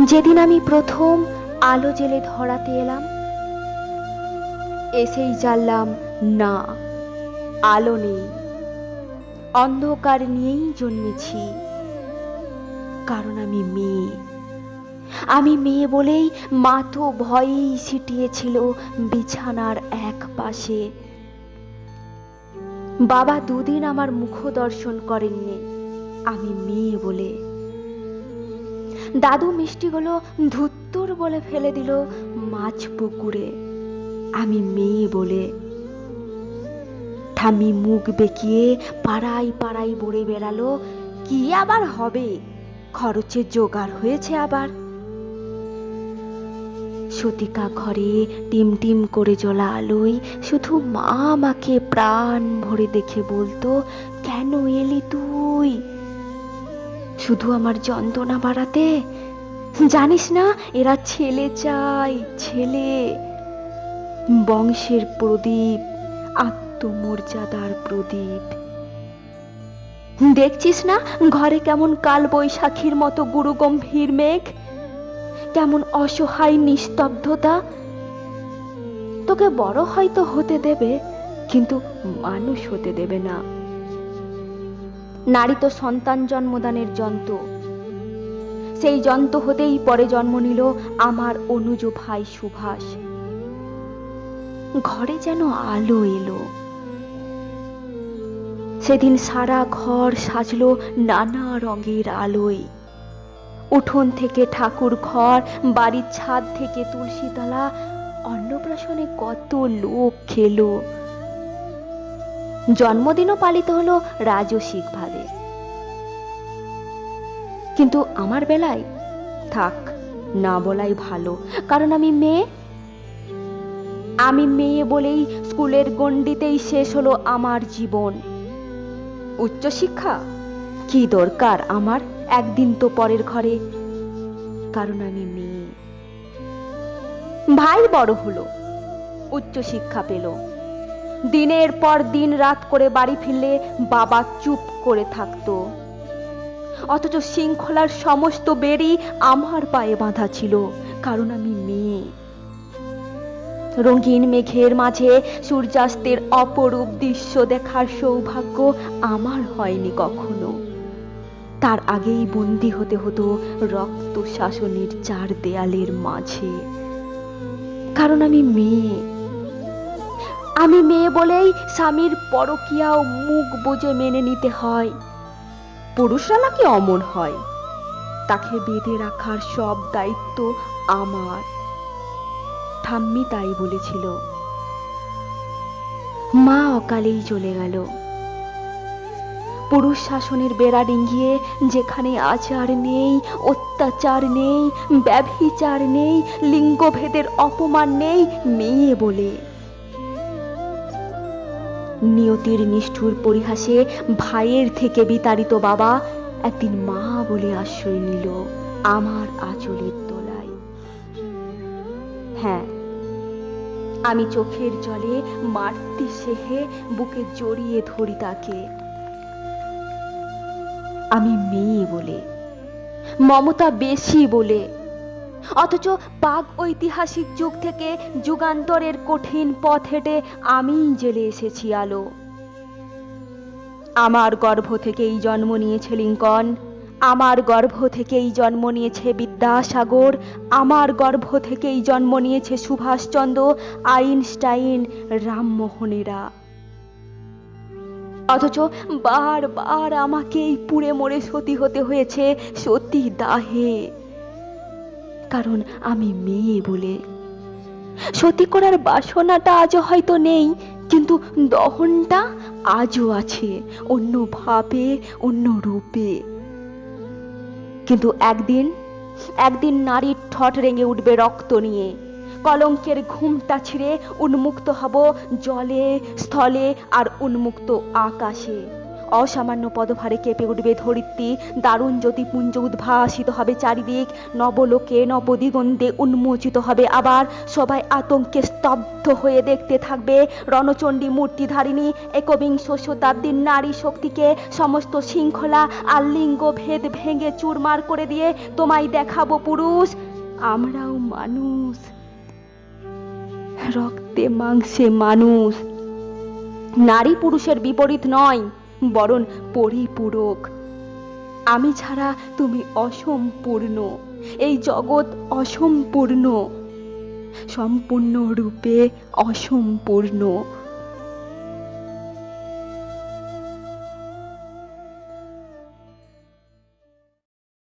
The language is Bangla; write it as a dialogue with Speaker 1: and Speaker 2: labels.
Speaker 1: যেদিন আমি প্রথম আলো জেলে ধরাতে এলাম, এসেই জানলাম, না, আলো নেই। অন্ধকার নিয়েই জন্মেছি। কারণ আমি মেয়ে। আমি মেয়ে বলেই মা তো ভয়েই সিটিয়েছিল বিছানার এক পাশে। বাবা দুদিন আমার মুখ দর্শন করেননি। আমি মেয়ে বলে দাদু মিষ্টিগুলো ধুত্তুর বলে ফেলে দিল মাছ পুকুরে। আমি মেয়ে বলে। ঠামি মুখ বেঁকিয়ে পাড়াই পাড়াই বড়ে বেড়ালো, কি আবার হবে? খরচের জোগাড় হয়েছে আবার। সতিকা ঘরে টিম টিম করে জ্বলা আলোয় শুধু মা আমাকে প্রাণ ভরে দেখে বলতো, কেন এলি তুই? শুধু আমার যন্ত্রণা বাড়াতে? জানিস না, এরা ছেলে চাই, ছেলে। বংশের প্রদীপ, আত্মমর্যাদার প্রদীপ। দেখছিস না, ঘরে কেমন কাল বৈশাখীর মতো গুরু গম্ভীর মেঘ? কেমন অসহায় নিস্তব্ধতা? তোকে বড় হয়তো হতে দেবে, কিন্তু মানুষ হতে দেবে না। নারী তো সন্তান জন্মদানের যন্ত্র সেই যন্ত্র হতেই পরে জন্ম নিল আমার অনুজ ভাই সুভাষ। ঘরে যেন আলো এলো। সেদিন সারা ঘর সাজলো নানা রঙের আলোয়। উঠোন থেকে ঠাকুর ঘর, বাড়ির ছাদ থেকে তুলসীতলা, অন্নপ্রাশনে কত লোক খেলো। জন্মদিনও পালিত হলো রাজসিক ভাবে কিন্তু আমার বেলায়, থাক, না বলাই ভালো, কারণ আমি মেয়ে। আমি মেয়ে বলেই স্কুলের গণ্ডিতেই শেষ হলো আমার জীবন। উচ্চশিক্ষা? কি দরকার আমার একদিন তো পরের ঘরে? কারণ আমি মেয়ে। ভাই বড় হলো, উচ্চশিক্ষা পেল। দিনের পর দিন রাত করে বাড়ি ফিরলে বাবা চুপ করে থাকতো। অথচ শৃঙ্খলার সমস্ত বেরি আমার পায়ে বাঁধা ছিল, কারণ আমি মেয়ে। রঙিন মেঘের মাঝে সূর্যাস্তের অপরূপ দৃশ্য দেখার সৌভাগ্য আমার হয়নি কখনো। তার আগেই বন্দি হতে হতো রক্ত শাসনের চার দেয়ালের মাঝে। কারণ আমি মেয়ে। আমি মেয়ে বলেই স্বামীর পরকিয়াও মুখ বুঝে মেনে নিতে হয়। পুরুষরা নাকি অমন হয়? তাকে বেঁধে রাখার সব দায়িত্ব আমার। ঠাম্মি তাই বলেছিল। মা অকালেই চলে গেল। পুরুষ শাসনের বেড়া ডিঙ্গিয়ে যেখানে আচার নেই, অত্যাচার নেই, ব্যভিচার নেই, লিঙ্গভেদের অপমান নেই, মেয়ে বলে। নিয়তির নিষ্ঠুর পরিহাসে ভাইয়ের থেকে বিতাড়িত বাবা একদিন মা বলে আশ্রয় নিল আমার আঁচলের তলায়। হ্যাঁ আমি চোখের জলে মারতি সেহে বুকে জড়িয়ে ধরি তাকে। আমি মেয়ে বলে, মমতা বেশি বলে অথচ পাক ঐতিহাসিক যুগ থেকে যুগান্তরের কঠিন পথ হেঁটে আমিই জেলে এসেছি আলো। আমার গর্ভ থেকেই জন্ম নিয়েছে লিঙ্কন, আমার গর্ভ থেকেই জন্ম নিয়েছে বিদ্যাসাগর, আমার গর্ভ থেকেই জন্ম নিয়েছে সুভাষচন্দ্র, আইনস্টাইন, রামমোহনেরা। অথচ বারবার আমাকেই পুড়ে মরে সতী হতে হয়েছে সতী দাহে। কারণ আমি মেয়ে বলে। সতী করার বাসনাটা আজও হয়তো নেই, কিন্তু দহনটা আজও আছে, অন্য ভাবে, অন্য রূপে। কিন্তু একদিন একদিন নারীর ঠট রেঙে উঠবে রক্ত নিয়ে। কলঙ্কের ঘুমটা ছিঁড়ে উন্মুক্ত হব জলে, স্থলে আর উন্মুক্ত আকাশে। অসামান্য পদভারে কেঁপে উঠবে ধরিত্রী। দারুণ জ্যোতিপুঞ্জ উদ্ভাসিত হবে চারিদিক। নবলোকে নবদিগন্তে উন্মোচিত হবে আবার। সবাই আতঙ্কে স্তব্ধ হয়ে দেখতে থাকবে রণচণ্ডী মূর্তিধারিণী, একবিংশ শতাব্দীর নারী শক্তিকে। সমস্ত শৃঙ্খলা আর লিঙ্গ ভেদ ভেঙে চুরমার করে দিয়ে তোমায় দেখাবো পুরুষ। আমরাও মানুষ। রক্তে মাংসে মানুষ। নারী পুরুষের বিপরীত নয়। বরং পরিপূরক। আমি ছাড়া তুমি অসম্পূর্ণ। এই জগৎ অসম্পূর্ণ। সম্পূর্ণ রূপে অসম্পূর্ণ।